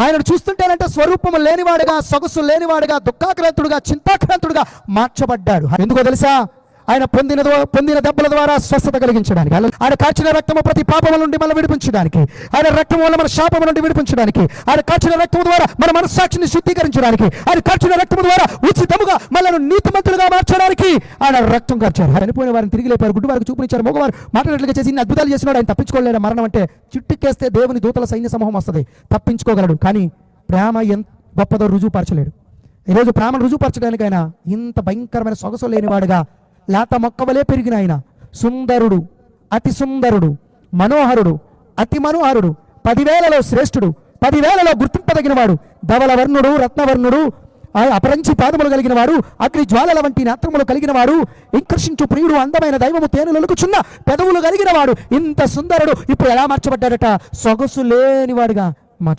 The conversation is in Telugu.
ఆయనను చూస్తుంటేనంటే స్వరూపము లేనివాడుగా సొగసు లేనివాడుగా దుఃఖాక్రాంతుడుగా చింతాక్రాంతుడుగా మార్చబడ్డాడు. ఎందుకో తెలుసా? ఆయన పొందిన పొందిన దెబ్బల ద్వారా స్వస్థత కలిగించడానికి ఆయన- కాచిన రక్తము ప్రతి పాపముల నుండి మనం విడిపించడానికి ఆయన రక్తం వల్ల మన శాపము నుండి విడిపించడానికి ఆయన కాచిన రక్తము ద్వారా మన మనస్సాక్షిని శుద్ధీకరించడానికి ఆయన కాచిన రక్తము ద్వారా ఉచితముగా మనల్ని నీతిమంతులుగా మార్చడానికి ఆయన రక్తం ఖర్చారు చనిపోయిన వారిని తిరిగి లేపారు గుడ్డు వారికి చూపించారు మగవారు మాట్లాడేట్లుగా చేసి ఇన్ని అద్భుతాలు చేసినాడు ఆయన తప్పించుకోలేడు మరణం అంటే చిట్టుకేస్తే దేవుని దూతల సైన్య సమూహం వస్తుంది తప్పించుకోగలడు కానీ ప్రేమ ఎంత గొప్పదో రుజువుపరచలేడు. ఈరోజు ప్రేమను రుజువుపరచడానికి ఆయన ఇంత భయంకరమైన సొగసు లేనివాడుగా లేత మొక్కవలే పెరిగిన ఆయన. సుందరుడు అతి సుందరుడు మనోహరుడు అతి మనోహరుడు పదివేలలో శ్రేష్ఠుడు పదివేలలో గుర్తింపదగినవాడు ధవలవర్ణుడు రత్నవర్ణుడు అపరంచి పాదములు కలిగిన వారు అగ్ని జ్వాలల వంటి నేత్రములు కలిగిన వారు ఇంకర్షించు ప్రియుడు అందమైన దైవము చిన్న పెదవులు కలిగిన వాడు ఇంత సుందరుడు. ఇప్పుడు ఎలా మార్చబడ్డాడట? సొగసు లేనివాడుగా మార్చ